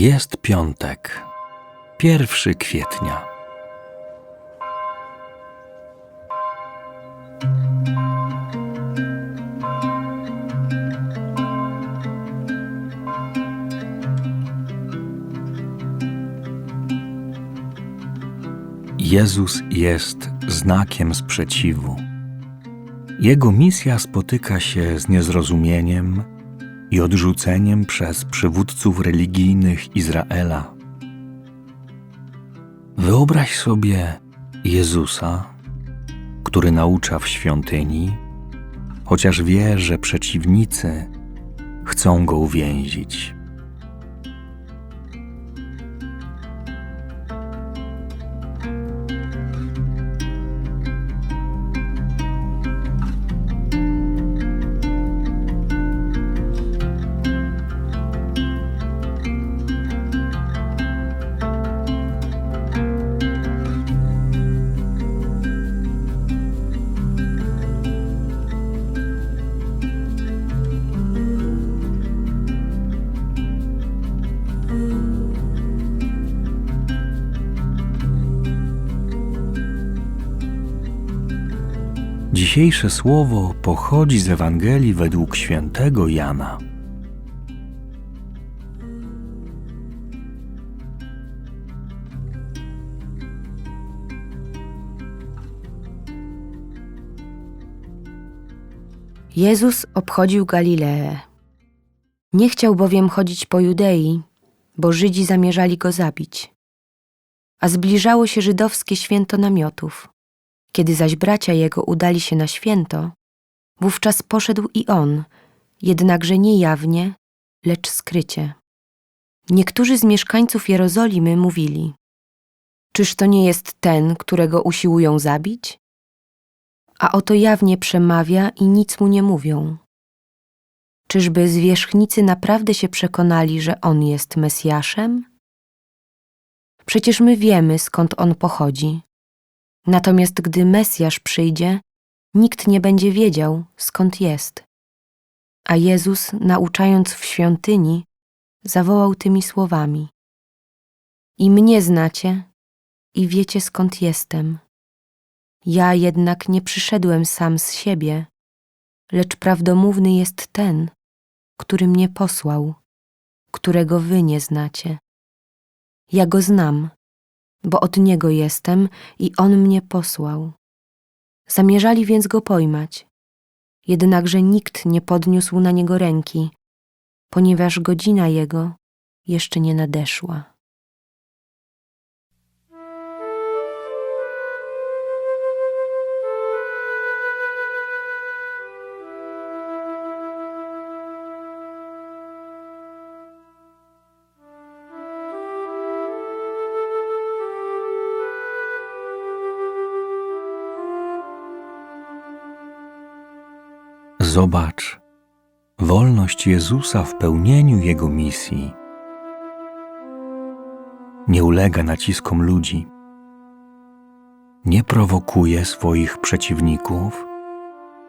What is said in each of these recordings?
Jest piątek, pierwszy kwietnia. Jezus jest znakiem sprzeciwu. Jego misja spotyka się z niezrozumieniem i odrzuceniem przez przywódców religijnych Izraela. Wyobraź sobie Jezusa, który naucza w świątyni, chociaż wie, że przeciwnicy chcą go uwięzić. Dzisiejsze słowo pochodzi z Ewangelii według świętego Jana. Jezus obchodził Galileę. Nie chciał bowiem chodzić po Judei, bo Żydzi zamierzali go zabić. A zbliżało się żydowskie święto namiotów. Kiedy zaś bracia jego udali się na święto, wówczas poszedł i on, jednakże nie jawnie, lecz skrycie. Niektórzy z mieszkańców Jerozolimy mówili: Czyż to nie jest ten, którego usiłują zabić? A oto jawnie przemawia i nic mu nie mówią. Czyżby zwierzchnicy naprawdę się przekonali, że on jest Mesjaszem? Przecież my wiemy, skąd on pochodzi. Natomiast gdy Mesjasz przyjdzie, nikt nie będzie wiedział, skąd jest. A Jezus, nauczając w świątyni, zawołał tymi słowami: I mnie znacie, i wiecie, skąd jestem. Ja jednak nie przyszedłem sam z siebie, lecz prawdomówny jest ten, który mnie posłał, którego wy nie znacie. Ja go znam, bo od niego jestem i on mnie posłał. Zamierzali więc go pojmać, jednakże nikt nie podniósł na niego ręki, ponieważ godzina jego jeszcze nie nadeszła. Zobacz, wolność Jezusa w pełnieniu Jego misji nie ulega naciskom ludzi, nie prowokuje swoich przeciwników,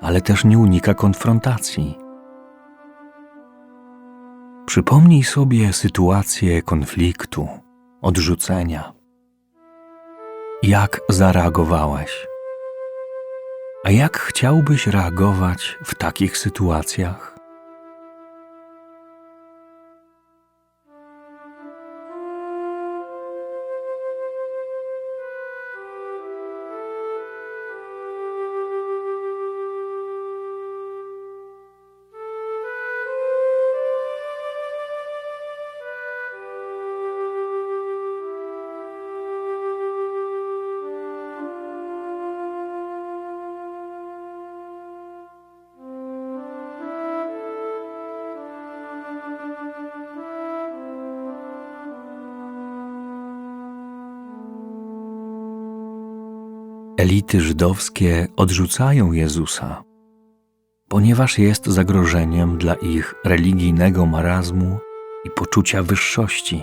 ale też nie unika konfrontacji. Przypomnij sobie sytuację konfliktu, odrzucenia. Jak zareagowałeś? A jak chciałbyś reagować w takich sytuacjach? Elity żydowskie odrzucają Jezusa, ponieważ jest zagrożeniem dla ich religijnego marazmu i poczucia wyższości.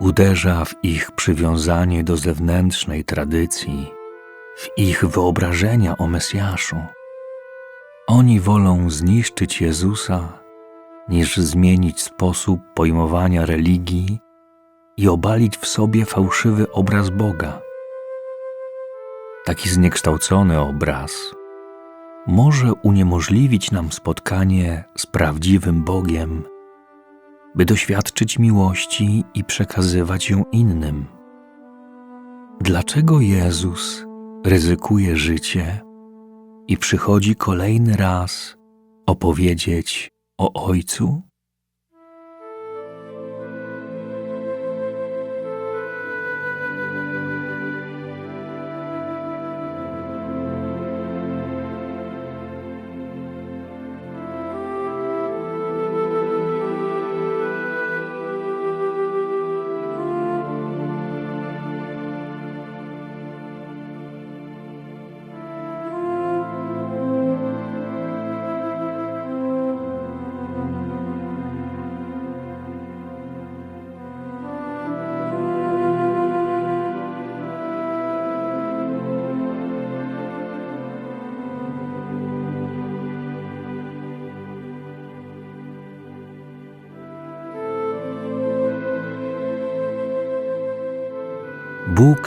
Uderza w ich przywiązanie do zewnętrznej tradycji, w ich wyobrażenia o Mesjaszu. Oni wolą zniszczyć Jezusa niż zmienić sposób pojmowania religii i obalić w sobie fałszywy obraz Boga. Taki zniekształcony obraz może uniemożliwić nam spotkanie z prawdziwym Bogiem, by doświadczyć miłości i przekazywać ją innym. Dlaczego Jezus ryzykuje życie i przychodzi kolejny raz opowiedzieć o Ojcu?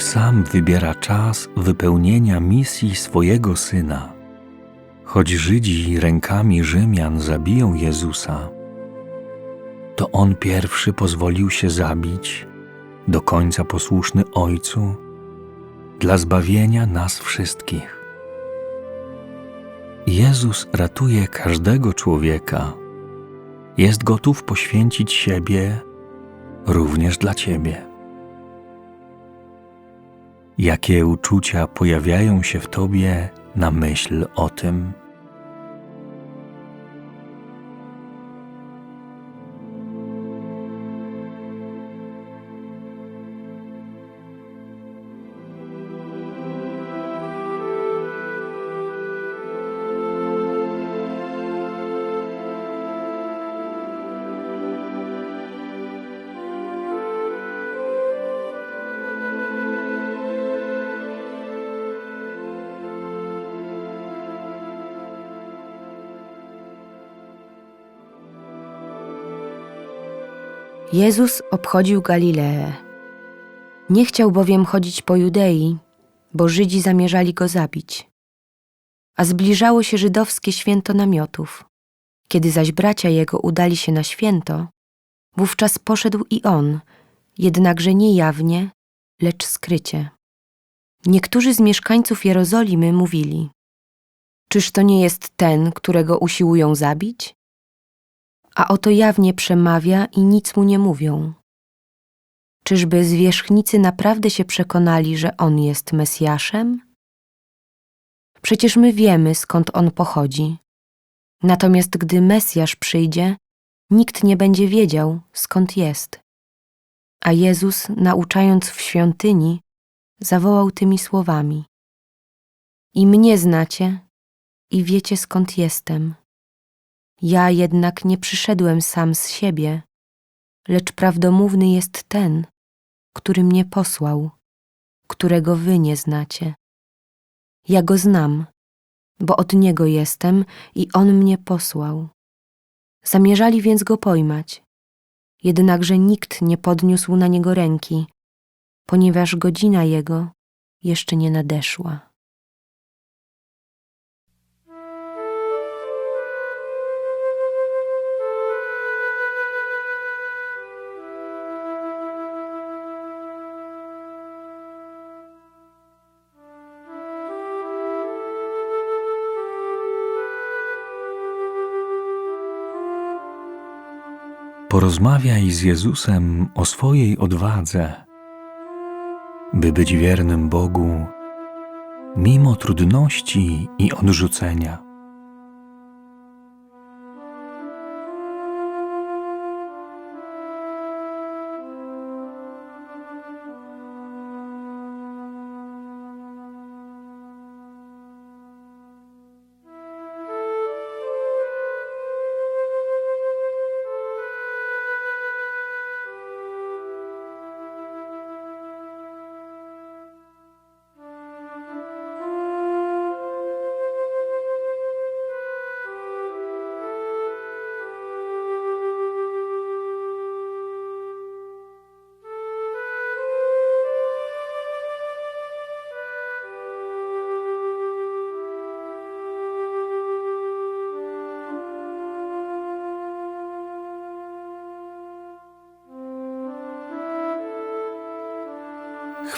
Sam wybiera czas wypełnienia misji swojego Syna. Choć Żydzi rękami Rzymian zabiją Jezusa, to On pierwszy pozwolił się zabić, do końca posłuszny Ojcu, dla zbawienia nas wszystkich. Jezus ratuje każdego człowieka, jest gotów poświęcić siebie również dla Ciebie. Jakie uczucia pojawiają się w tobie na myśl o tym? Jezus obchodził Galileę. Nie chciał bowiem chodzić po Judei, bo Żydzi zamierzali go zabić. A zbliżało się żydowskie święto namiotów. Kiedy zaś bracia jego udali się na święto, wówczas poszedł i on, jednakże nie jawnie, lecz skrycie. Niektórzy z mieszkańców Jerozolimy mówili: Czyż to nie jest ten, którego usiłują zabić? A oto jawnie przemawia i nic mu nie mówią. Czyżby zwierzchnicy naprawdę się przekonali, że on jest Mesjaszem? Przecież my wiemy, skąd on pochodzi. Natomiast gdy Mesjasz przyjdzie, nikt nie będzie wiedział, skąd jest. A Jezus, nauczając w świątyni, zawołał tymi słowami: I mnie znacie, i wiecie, skąd jestem. Ja jednak nie przyszedłem sam z siebie, lecz prawdomówny jest ten, który mnie posłał, którego wy nie znacie. Ja go znam, bo od niego jestem i on mnie posłał. Zamierzali więc go pojmać, jednakże nikt nie podniósł na niego ręki, ponieważ godzina jego jeszcze nie nadeszła. Porozmawiaj z Jezusem o swojej odwadze, by być wiernym Bogu mimo trudności i odrzucenia.